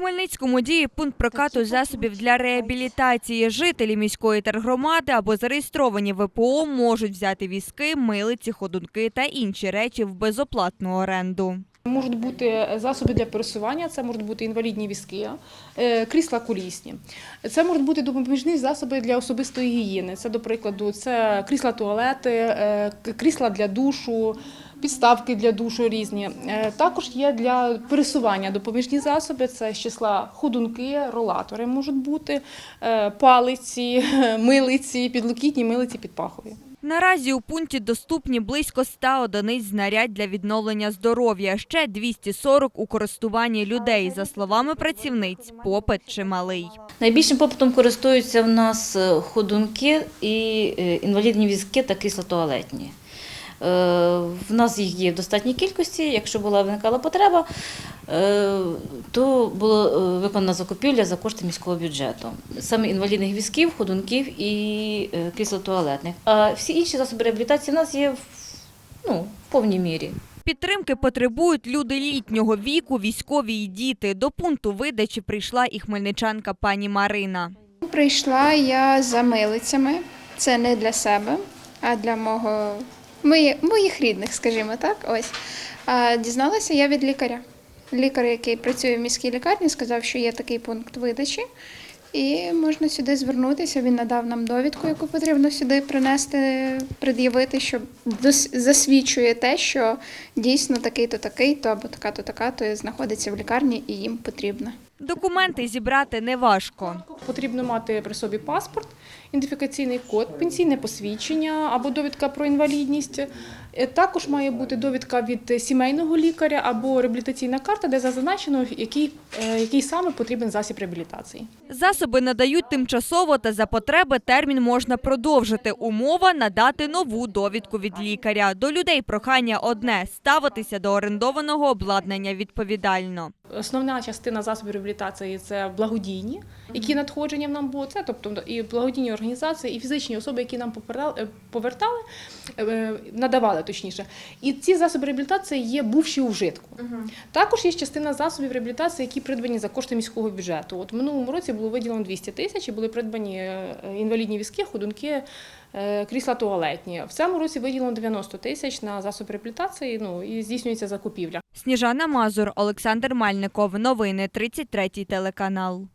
Хмельницькому діє пункт прокату засобів для реабілітації. Жителі міської тергромади або зареєстровані ВПО можуть взяти візки, милиці, ходунки та інші речі в безоплатну оренду. Можуть бути засоби для пересування, це можуть бути інвалідні візки, е, крісла колісні. Це можуть бути допоміжні засоби для особистої гігієни. Це, до прикладу, це крісла туалети, е, крісла для душу, підставки для душу різні. Е, Також є для пересування допоміжні засоби. Це з числа ходунки, ролатори можуть бути, е, палиці, милиці, підлокітні, милиці, підпахові. Наразі у пункті доступні близько 100 одиниць знарядь для відновлення здоров'я. Ще 240 у користуванні людей. За словами працівниць, попит чималий. Найбільшим попитом користуються в нас е, ходунки і інвалідні візки та крісла туалетні. Е, В нас їх є в достатній кількості. Якщо була виникала потреба, е, то була е, виконана закупівля за кошти міського бюджету. Саме інвалідних візків, ходунків і е, крісла туалетних. А всі інші засоби реабілітації в нас є в, ну, в повній мірі. Підтримки потребують люди літнього віку, військові і діти. До пункту видачі прийшла і хмельничанка пані Марина. Прийшла я за милицями. Це не для себе, а для мого мої, моїх рідних, скажімо так. Ось дізналася я від лікаря. Лікар, який працює в міській лікарні, сказав, що є такий пункт видачі, і можна сюди звернутися. Він надав нам довідку, яку потрібно сюди принести, пред'явити, що засвідчує те, що дійсно такий-то такий-то або така-то така-то знаходиться в лікарні і їм потрібно. Документи зібрати неважко. Потрібно мати при собі паспорт, ідентифікаційний код, пенсійне посвідчення або довідка про інвалідність. Е, Також має бути довідка від сімейного лікаря або реабілітаційна карта, де зазначено, який, е, який саме потрібен засіб реабілітації. Засоби надають тимчасово та за потреби термін можна продовжити. Умова надати нову довідку від лікаря. До людей прохання одне ставитися до орендованого обладнання відповідально. Основна частина засобів реабілітації це благодійні, які надходження нам було. Це тобто і благодійні організації, і фізичні особи, які нам е, повертали, е, надавали точніше. І ці засоби реабілітації є бувші у вжитку. Також є частина засобів реабілітації, які придбані за кошти міського бюджету. От в минулому році було виділено 200 тисяч і були придбані е, інвалідні візки, ходунки. Е, Крісла туалетні. В цьому році виділено 90 тисяч на засоби реабілітації. Ну і здійснюється закупівля. Сніжана Мазур, Олександр Мальников. Новини 33 телеканал.